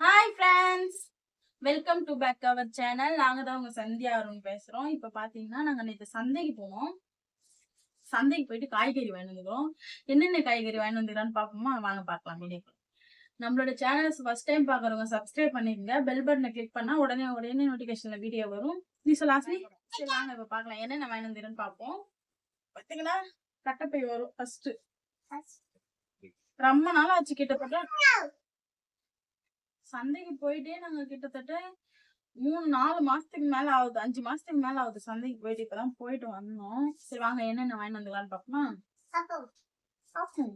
Hi friends welcome to back our channel நாங்க தான் உங்க சந்தியா அருண் பேசுறோம். இப்ப பாத்தீங்கன்னா நாங்க நேற்று சந்தைக்கு போனோம். சந்தைக்கு போயிட்டு காய்கறி வாங்கி வந்துக்கிறோம். என்னென்ன காய்கறி வாங்கி வந்துக்கிறான்னு பார்ப்போமா வாங்க பார்க்கலாம் வீடியோ நம்மளோட சேனல்ஸ் ஃபர்ஸ்ட் டைம் பாக்குறவங்க சப்ஸ்கிரைப் பண்ணிருங்க. பெல் பட்டனை கிளிக் பண்ணா உடனே உடனே நோட்டிபிகேஷன்ல வீடியோ வரும். நீ சொல்லாசி சரி வாங்க இப்ப பார்க்கலாம் என்னென்ன வாங்கி வந்துக்கிறேன்னு பார்ப்போம் பார்த்தீங்கன்னா கட்டப்பை வரும் ஃபர்ஸ்ட் ரொம்ப நாள் ஆச்சு கிட்டத்தட்ட. சந்தைக்கு போயிட்டே நாங்க கிட்டத்தட்ட மூணு நாலு மாசத்துக்கு மேல ஆகுது. அஞ்சு மாசத்துக்கு மேல ஆகுது சந்தைக்கு போயிட்டு. இப்பதான் போயிட்டு வந்தோம். சரி வாங்க என்னென்ன வாங்கி வந்துக்கலாம்னு பாப்போமா பாப்போம்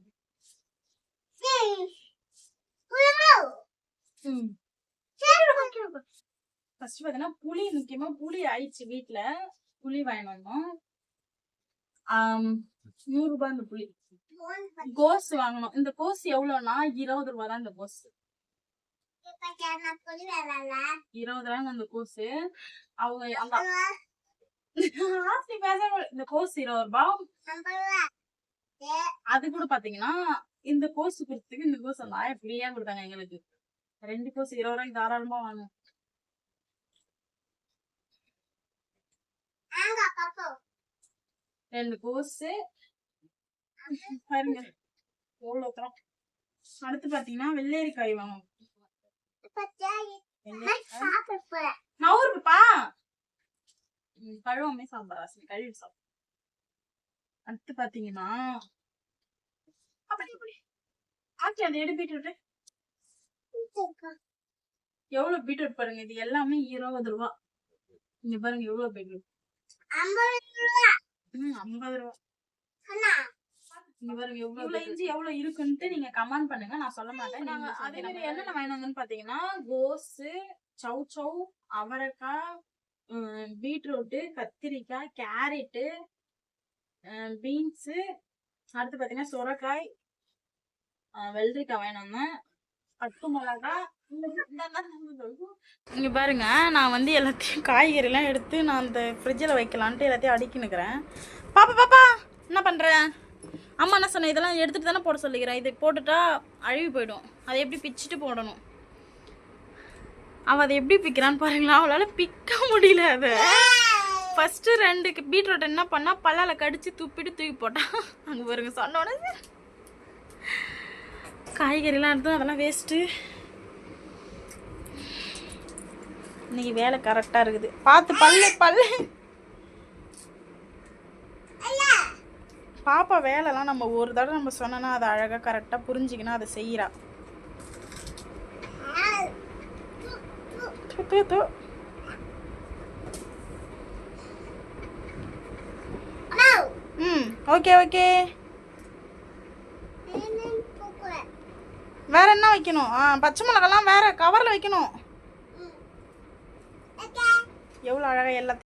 ஃபர்ஸ்ட் பாத்தீங்கன்னா புளி முக்கியமா புளி ஆயிடுச்சு வீட்டுல புளி வாங்கி வந்தோம். நூறு ரூபாய் இந்த புளி. கோஸ் வாங்கணும். இந்த கோஸ் எவ்வளவுன்னா இருபது ரூபாய் தான் இந்த கோஸ். இருபது ரூபாய் அந்த கோஸ் அவங்க இந்த கோஸ் இருபது ரூபாய் அது கூட பாத்தீங்கன்னா இந்த கோஸ் கொடுத்ததுக்கு இந்த கோஸ் அந்த ஆயா ஃப்ரீயா கொடுத்தாங்க எங்களுக்கு. ரெண்டு கோஸ் இருபது ரூபாய்க்கு தாராளமா வாங்கும் ரெண்டு கோஸ் பாருங்க. அடுத்து பாத்தீங்கன்னா வெள்ளரிக்காய் வெள்ளரிக்காய் நவுருப்பா கழுவாமே சாம்பார் ராசி கழுவி சாப்பிடும் அடுத்து பாத்தீங்கன்னா அப்படி அப்படி ஆச்சி அதை எடு பீட்ரூட் எவ்வளவு பீட்ரூட் பாருங்க இது எல்லாமே இருபது ரூபா. இங்க பாருங்க எவ்வளவு பீட்ரூட். ம் ஐம்பது ரூபா. இங்க பாருங்க எவ்வளவு இவ்வளவு இஞ்சி எவ்வளவு இருக்குன்ட்டு நீங்க கமெண்ட் பண்ணுங்க. நான் சொல்ல மாட்டேன். நாங்க அதே மாதிரி என்னென்ன வந்தோம்னு பாத்தீங்கன்னா கோஸு சவு சவு அவரைக்காய் பீட்ரூட்டு கத்திரிக்காய் கேரட்டு பீன்ஸு அடுத்து பாத்தீங்கன்னா சுரக்காய் வெள்ளரிக்காய் வந்தேன். பட்டு மிளகா இங்க பாருங்க நான் வந்து எல்லாத்தையும் காய்கறி எல்லாம் எடுத்து நான் அந்த ஃப்ரிட்ஜில் வைக்கலான்ட்டு எல்லாத்தையும் அடுக்கினுக்கிறேன் பாப்பா பாப்பா என்ன பண்ற? அம்மா என்ன சொன்ன இதெல்லாம் எடுத்துட்டு தானே போட சொல்லிக்கிறேன் இது போட்டுட்டா அழுகி போயிடும். அதை எப்படி பிச்சுட்டு போடணும்? அவள் அதை எப்படி பிக்கிறான்னு பாருங்களா அவளால் பிக்க முடியல அதை. ஃபஸ்ட்டு ரெண்டு பீட்ரூட் என்ன பண்ணால் பல்லால் கடிச்சு துப்பிட்டு தூக்கி போட்டான் அங்கே பாருங்க சொன்னோடனே காய்கறிலாம் எடுத்தோம் அதெல்லாம் வேஸ்ட்டு இன்னைக்கு வேலை கரெக்டாக இருக்குது. பார்த்து பல்லு பல்லு. பாப்பா வேலைலாம் நம்ம ஒரு தடவை நம்ம சொன்னோன்னா அதை அழகாக கரெக்டாக புரிஞ்சிக்கினா அதை செய்கிறா. ம் ஓகே ஓகே வேற என்ன வைக்கணும்? ஆ பச்சை மிளகாலாம் வேற கவரில் வைக்கணும். எவ்வளோ அழகாக எல்லாத்தையும்